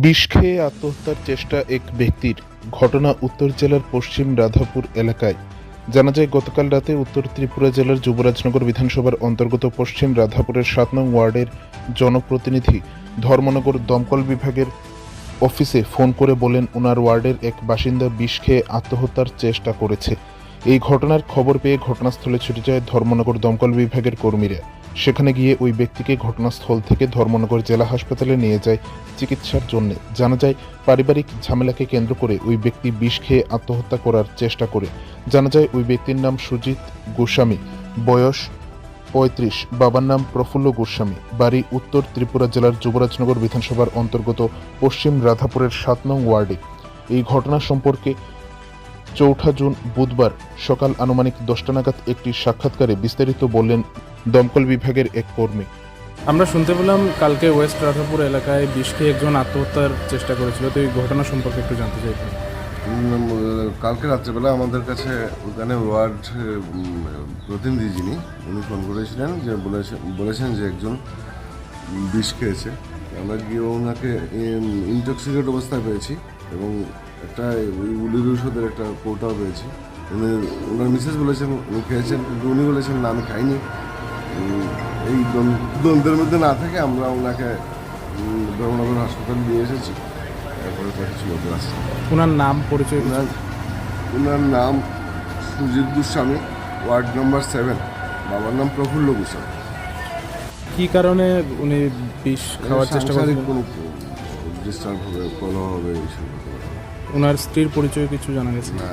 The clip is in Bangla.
বিষ খেয়ে আত্মহত্যার চেষ্টা এক ব্যক্তির। ঘটনা উত্তর জেলার পশ্চিম রাধাপুর এলাকায়। জানা যায়, গতকাল রাতে উত্তর ত্রিপুরা জেলার যুবরাজনগর বিধানসভার অন্তর্গত পশ্চিম রাধাপুরের সাত নং ওয়ার্ডের জনপ্রতিনিধি ধর্মনগর দমকল বিভাগের অফিসে ফোন করে বলেন ওনার ওয়ার্ডের এক বাসিন্দা বিষ খেয়ে আত্মহত্যার চেষ্টা করেছে। এই ঘটনার খবর পেয়ে ঘটনাস্থলে ছুটে যায় ধর্মনগর দমকল বিভাগের কর্মীরা। সেখানে গিয়ে ওই ব্যক্তিকে ঘটনাস্থল থেকে ধর্মনগর জেলা হাসপাতালে নিয়ে যায় চিকিৎসার জন্য। জানা যায়, পারিবারিক ঝামেলাকে কেন্দ্র করে ওই ব্যক্তি বিষ খেয়ে আত্মহত্যা করার চেষ্টা করে। জানা যায়, ওই ব্যক্তির নাম সুজিত গোস্বামী, বয়স পঁয়ত্রিশ, বাবার নাম প্রফুল্ল গোস্বামী। বাড়ি উত্তর ত্রিপুরা জেলার যুবরাজনগর বিধানসভার অন্তর্গত পশ্চিম রাধাপুরের সাত নং ওয়ার্ডে। এই ঘটনা সম্পর্কে চৌঠা জুন বুধবার সকাল আনুমানিক দশটা নাগাদ একটি সাক্ষাৎকারে বিস্তারিত বললেন দমকল বিভাগের এক কর্মী। আমরা শুনতে পেলাম কালকে ওয়েস্ট রাধাপুর এলাকায় খেয়ে একজন আত্মহত্যার চেষ্টা করেছিল। তো এই ঘটনা সম্পর্কে একটু জানতে উম, কালকে রাত্রেবেলা আমাদের কাছে ওখানে ওয়ার্ড প্রতিনিধি যিনি উনি ফোন করেছিলেন যে বলেছেন বলেছেন যে একজন বিষ খেয়েছে আমরা গিয়ে ওনাকে ইনটক্সিকেট অবস্থায় পেয়েছি এবং একটা ওই উলির ওষুধের একটা কৌটাও পেয়েছি উনি ওনার মিসেস বলেছেন উনি খেয়েছেন কিন্তু উনি বলেছেন না আমি খাইনি এই দ্বন্দ্ব- দ্বন্দ্বের মধ্যে না থেকে আমরা ওনাকে ধর্মনগর হাসপাতাল নিয়ে এসেছি তারপরে তো কিছু বলতে পারছি ওনার নাম পরিচয় ওনার ওনার নাম Sujit Goswami ward number seven বাবার নাম প্রফুল্ল গোস্বামী কি কারণে উনি বিষ খাওয়ার চেষ্টা করেন কোনো ডিস্টার্ব হবে কলহ হবে এইসব। ওনার স্ত্রীর পরিচয় কিছু জানা গেছে? না।